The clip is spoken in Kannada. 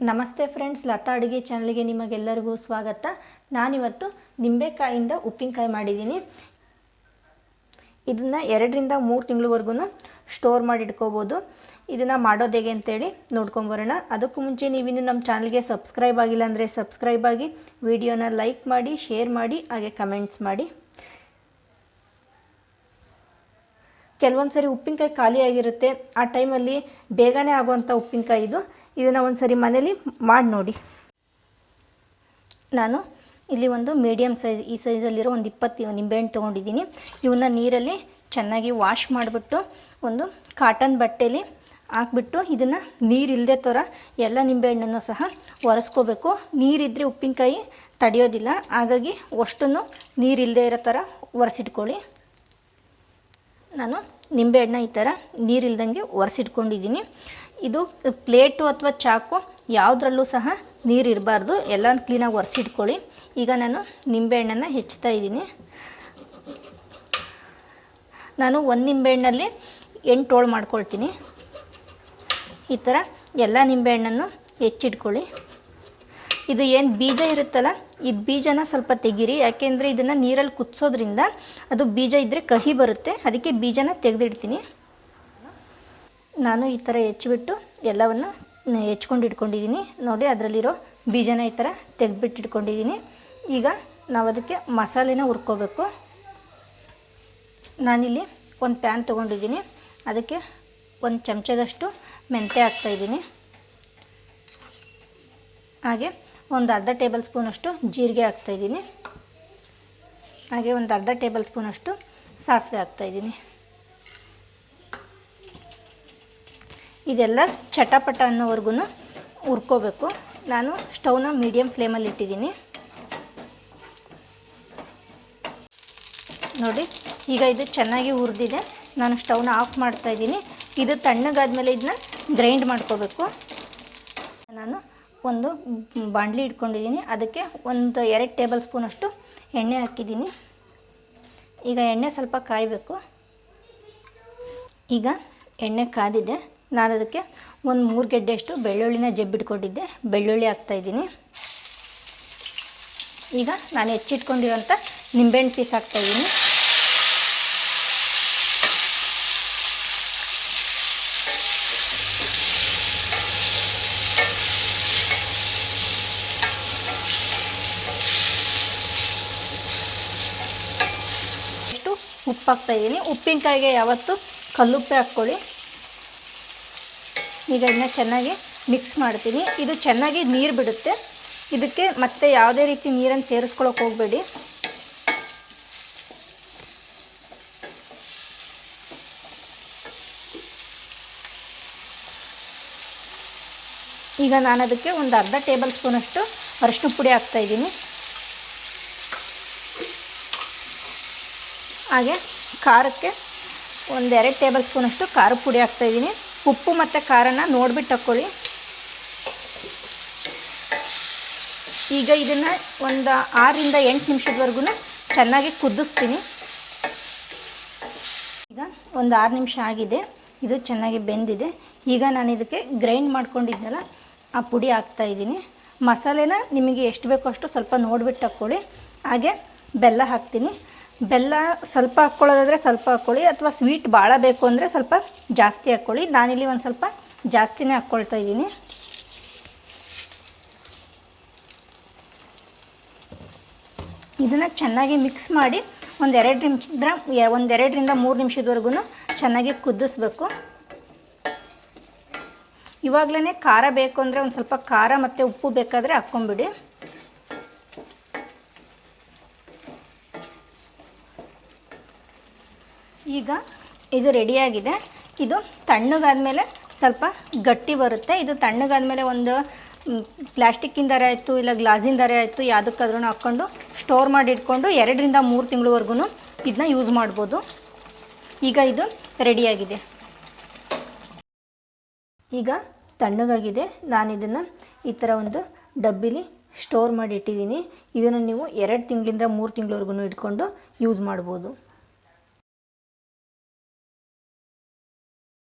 ನಮಸ್ತೆ ಫ್ರೆಂಡ್ಸ್, ಲತಾ ಅಡುಗೆ ಚಾನಲ್ಗೆ ನಿಮಗೆಲ್ಲರಿಗೂ ಸ್ವಾಗತ. ನಾನಿವತ್ತು ನಿಂಬೆಕಾಯಿಂದ ಉಪ್ಪಿನಕಾಯಿ ಮಾಡಿದ್ದೀನಿ. ಇದನ್ನು ಎರಡರಿಂದ ಮೂರು ತಿಂಗಳವರೆಗೂ ಸ್ಟೋರ್ ಮಾಡಿ ಇಟ್ಕೋಬೋದು ಇದನ್ನು ಮಾಡೋದು ಹೇಗೆ ಅಂತೇಳಿ ನೋಡ್ಕೊಂಬರೋಣ ಅದಕ್ಕೂ ಮುಂಚೆ ನೀವಿನ್ನು ನಮ್ಮ ಚಾನಲ್ಗೆ ಸಬ್ಸ್ಕ್ರೈಬ್ ಆಗಿಲ್ಲ ಅಂದರೆ ಸಬ್ಸ್ಕ್ರೈಬ್ ಆಗಿ, ವಿಡಿಯೋನ ಲೈಕ್ ಮಾಡಿ, ಶೇರ್ ಮಾಡಿ, ಹಾಗೆ ಕಮೆಂಟ್ಸ್ ಮಾಡಿ. ಕೆಲವೊಂದು ಸರಿ ಉಪ್ಪಿನಕಾಯಿ ಖಾಲಿಯಾಗಿರುತ್ತೆ. ಆ ಟೈಮಲ್ಲಿ ಬೇಗನೆ ಆಗುವಂಥ ಉಪ್ಪಿನಕಾಯಿ ಇದು. ಇದನ್ನು ಒಂದು ಸರಿ ಮನೇಲಿ ಮಾಡಿ ನೋಡಿ. ನಾನು ಇಲ್ಲಿ ಒಂದು ಮೀಡಿಯಮ್ ಸೈಜ್ ಈ ಸೈಜಲ್ಲಿರೋ ಒಂದು ಇಪ್ಪತ್ತು ನಿಂಬೆಹಣ್ಣು ತೊಗೊಂಡಿದ್ದೀನಿ. ಇವನ್ನ ನೀರಲ್ಲಿ ಚೆನ್ನಾಗಿ ವಾಶ್ ಮಾಡಿಬಿಟ್ಟು ಒಂದು ಕಾಟನ್ ಬಟ್ಟೆಲಿ ಹಾಕ್ಬಿಟ್ಟು ಇದನ್ನು ನೀರಿಲ್ಲದೆ ಥರ ಎಲ್ಲ ನಿಂಬೆಹಣ್ಣನ್ನು ಸಹ ಒರೆಸ್ಕೋಬೇಕು. ನೀರಿದ್ದರೆ ಉಪ್ಪಿನಕಾಯಿ ತಡೆಯೋದಿಲ್ಲ. ಹಾಗಾಗಿ ಅಷ್ಟನ್ನು ನೀರಿಲ್ಲದೆ ಇರೋ ಥರ ಒರೆಸಿಟ್ಕೊಳ್ಳಿ. ನಾನು ನಿಂಬೆಹಣ್ಣು ಈ ಥರ ನೀರಿಲ್ದಂಗೆ ಒರೆಸಿಟ್ಕೊಂಡಿದ್ದೀನಿ. ಇದು ಪ್ಲೇಟು ಅಥವಾ ಚಾಕು ಯಾವುದ್ರಲ್ಲೂ ಸಹ ನೀರು ಇರಬಾರ್ದು ಎಲ್ಲ ಕ್ಲೀನಾಗಿ ಒರೆಸಿಟ್ಕೊಳ್ಳಿ. ಈಗ ನಾನು ನಿಂಬೆಹಣ್ಣನ್ನು ಹೆಚ್ಚುತ್ತಾ ಇದ್ದೀನಿ. ನಾನು ಒಂದು ನಿಂಬೆಹಣ್ಣಲ್ಲಿ ಎಂಟು ಹೋಳು ಮಾಡ್ಕೊಳ್ತೀನಿ. ಈ ಥರ ಎಲ್ಲ ನಿಂಬೆಹಣ್ಣನ್ನು ಹೆಚ್ಚಿಟ್ಕೊಳ್ಳಿ. ಇದು ಏನು ಬೀಜ ಇರುತ್ತಲ್ಲ, ಇದು ಬೀಜನ ಸ್ವಲ್ಪ ತೆಗೀರಿ. ಯಾಕೆಂದರೆ ಇದನ್ನು ನೀರಲ್ಲಿ ಕುದಿಸೋದ್ರಿಂದ ಅದು ಬೀಜ ಇದ್ದರೆ ಕಹಿ ಬರುತ್ತೆ. ಅದಕ್ಕೆ ಬೀಜನ ತೆಗೆದಿಡ್ತೀನಿ. ನಾನು ಈ ಥರ ಹೆಚ್ಚಿಬಿಟ್ಟು ಎಲ್ಲವನ್ನು ಹೆಚ್ಕೊಂಡು ಇಟ್ಕೊಂಡಿದ್ದೀನಿ ನೋಡಿ, ಅದರಲ್ಲಿರೋ ಬೀಜನ ಈ ಥರ ತೆಗೆದ್ಬಿಟ್ಟು ಇಟ್ಕೊಂಡಿದ್ದೀನಿ ಈಗ ನಾವು ಅದಕ್ಕೆ ಮಸಾಲೆನ ಹುರ್ಕೋಬೇಕು. ನಾನಿಲ್ಲಿ ಒಂದು ಪ್ಯಾನ್ ತೊಗೊಂಡಿದ್ದೀನಿ ಅದಕ್ಕೆ ಒಂದು ಚಮಚದಷ್ಟು ಮೆಂತ್ಯ ಹಾಕ್ತಾಯಿದ್ದೀನಿ ಹಾಗೆ ಒಂದು ಅರ್ಧ ಟೇಬಲ್ ಸ್ಪೂನಷ್ಟು ಜೀರಿಗೆ ಹಾಕ್ತಾಯಿದ್ದೀನಿ ಹಾಗೆ ಒಂದು ಅರ್ಧ ಟೇಬಲ್ ಸ್ಪೂನಷ್ಟು ಸಾಸಿವೆ ಹಾಕ್ತಾಯಿದ್ದೀನಿ ಇದೆಲ್ಲ ಚಟಪಟ ಅನ್ನೋವರೆಗೂ ಹುರ್ಕೋಬೇಕು. ನಾನು ಸ್ಟವ್ನ ಮೀಡಿಯಮ್ ಫ್ಲೇಮಲ್ಲಿ ಇಟ್ಟಿದ್ದೀನಿ. ನೋಡಿ, ಈಗ ಇದು ಚೆನ್ನಾಗಿ ಹುರಿದಿದೆ. ನಾನು ಸ್ಟವ್ನ ಆಫ್ ಮಾಡ್ತಾಯಿದ್ದೀನಿ ಇದು ತಣ್ಣಗಾದ ಮೇಲೆ ಇದನ್ನ ಗ್ರೈಂಡ್ ಮಾಡ್ಕೋಬೇಕು. ನಾನು ಒಂದು ಬಾಣಲಿ ಇಟ್ಕೊಂಡಿದ್ದೀನಿ. ಅದಕ್ಕೆ ಒಂದು ಎರಡು ಟೇಬಲ್ ಸ್ಪೂನಷ್ಟು ಎಣ್ಣೆ ಹಾಕಿದ್ದೀನಿ. ಈಗ ಎಣ್ಣೆ ಸ್ವಲ್ಪ ಕಾಯಬೇಕು. ಈಗ ಎಣ್ಣೆ ಕಾದಿದೆ. ನಾನು ಅದಕ್ಕೆ ಒಂದು ಮೂರು ಗೆಡ್ಡೆಯಷ್ಟು ಬೆಳ್ಳುಳ್ಳಿನ ಜಬ್ಬಿಟ್ಕೊಂಡಿದ್ದೆ. ಬೆಳ್ಳುಳ್ಳಿ ಹಾಕ್ತಾಯಿದ್ದೀನಿ ಈಗ ನಾನು ಹೆಚ್ಚಿಟ್ಕೊಂಡಿರೋಂಥ ನಿಂಬೆಹಣ್ಣು ಪೀಸ್ ಹಾಕ್ತಾಯಿದ್ದೀನಿ ಎಷ್ಟು ಉಪ್ಪು ಹಾಕ್ತಾಯಿದ್ದೀನಿ ಉಪ್ಪಿನಕಾಯಿಗೆ ಯಾವತ್ತು ಕಲ್ಲುಪ್ಪೆ ಹಾಕ್ಕೊಳ್ಳಿ. ಈಗ ಇದನ್ನ ಚೆನ್ನಾಗಿ ಮಿಕ್ಸ್ ಮಾಡ್ತೀನಿ. ಇದು ಚೆನ್ನಾಗಿ ನೀರು ಬಿಡುತ್ತೆ. ಇದಕ್ಕೆ ಮತ್ತೆ ಯಾವುದೇ ರೀತಿ ನೀರನ್ನು ಸೇರಿಸ್ಕೊಳಕ್ಕೆ ಹೋಗಬೇಡಿ. ಈಗ ನಾನು ಅದಕ್ಕೆ ಒಂದು ಅರ್ಧ ಟೇಬಲ್ ಸ್ಪೂನಷ್ಟು ಅರಿಶಿನ ಪುಡಿ ಹಾಕ್ತಾಯಿದ್ದೀನಿ. ಹಾಗೆ ಖಾರಕ್ಕೆ ಒಂದೆರಡು ಟೇಬಲ್ ಸ್ಪೂನಷ್ಟು ಖಾರದ ಪುಡಿ ಹಾಕ್ತಾಯಿದ್ದೀನಿ ಉಪ್ಪು ಮತ್ತು ಖಾರನ ನೋಡಿಬಿಟ್ಟು ಹಾಕ್ಕೊಳ್ಳಿ ಈಗ ಇದನ್ನು ಒಂದು ಆರರಿಂದ ಎಂಟು ನಿಮಿಷದವರೆಗೂ ಚೆನ್ನಾಗಿ ಕುದಿಸ್ತೀನಿ. ಈಗ ಒಂದು ಆರು ನಿಮಿಷ ಆಗಿದೆ. ಇದು ಚೆನ್ನಾಗಿ ಬೆಂದಿದೆ. ಈಗ ನಾನು ಇದಕ್ಕೆ ಗ್ರೈಂಡ್ ಮಾಡ್ಕೊಂಡಿದ್ನಲ್ಲ ಆ ಪುಡಿ ಹಾಕ್ತಾಯಿದ್ದೀನಿ ಮಸಾಲೆನ ನಿಮಗೆ ಎಷ್ಟು ಬೇಕೋ ಅಷ್ಟು ಸ್ವಲ್ಪ ನೋಡಿಬಿಟ್ಟು ಹಾಕ್ಕೊಳ್ಳಿ ಹಾಗೆ ಬೆಲ್ಲ ಹಾಕ್ತೀನಿ. ಬೆಲ್ಲ ಸ್ವಲ್ಪ ಹಾಕ್ಕೊಳ್ಳೋದಾದರೆ ಸ್ವಲ್ಪ ಹಾಕ್ಕೊಳ್ಳಿ, ಅಥವಾ ಸ್ವೀಟ್ ಭಾಳ ಬೇಕು ಅಂದರೆ ಸ್ವಲ್ಪ ಜಾಸ್ತಿ ಹಾಕ್ಕೊಳ್ಳಿ. ನಾನಿಲ್ಲಿ ಒಂದು ಸ್ವಲ್ಪ ಜಾಸ್ತಿನೇ ಹಾಕ್ಕೊಳ್ತಾ ಇದ್ದೀನಿ. ಇದನ್ನು ಚೆನ್ನಾಗಿ ಮಿಕ್ಸ್ ಮಾಡಿ ಒಂದೆರಡು ನಿಮಿಷದ ಒಂದೆರಡರಿಂದ ಮೂರು ನಿಮಿಷದವರೆಗೂ ಚೆನ್ನಾಗಿ ಕುದಿಸ್ಬೇಕು. ಇವಾಗಲೇ ಖಾರ ಬೇಕು ಅಂದರೆ ಒಂದು ಸ್ವಲ್ಪ ಖಾರ ಮತ್ತು ಉಪ್ಪು ಬೇಕಾದರೆ ಹಾಕ್ಕೊಂಬಿಡಿ. ಈಗ ಇದು ರೆಡಿಯಾಗಿದೆ. ಇದು ತಣ್ಣಗಾದ್ಮೇಲೆ ಸ್ವಲ್ಪ ಗಟ್ಟಿ ಬರುತ್ತೆ. ಇದು ತಣ್ಣಗಾದ್ಮೇಲೆ ಒಂದು ಪ್ಲ್ಯಾಸ್ಟಿಕ್ಕಿಂದರೆ ಆಯಿತು, ಇಲ್ಲ ಗ್ಲಾಸಿಂದರೆ ಆಯಿತು ಯಾವುದಕ್ಕಾದ್ರೂ ಹಾಕ್ಕೊಂಡು ಸ್ಟೋರ್ ಮಾಡಿ ಇಟ್ಕೊಂಡು ಎರಡರಿಂದ ಮೂರು ತಿಂಗಳವರೆಗೂ ಇದನ್ನ ಯೂಸ್ ಮಾಡ್ಬೋದು. ಈಗ ಇದು ರೆಡಿಯಾಗಿದೆ. ಈಗ ತಣ್ಣಗಾಗಿದೆ. ನಾನು ಇದನ್ನು ಈ ಥರ ಒಂದು ಡಬ್ಬಿಲಿ ಸ್ಟೋರ್ ಮಾಡಿ ಇಟ್ಟಿದ್ದೀನಿ ಇದನ್ನು ನೀವು ಎರಡು ತಿಂಗಳಿಂದ ಮೂರು ತಿಂಗಳವರೆಗೂ ಇಟ್ಕೊಂಡು ಯೂಸ್ ಮಾಡ್ಬೋದು.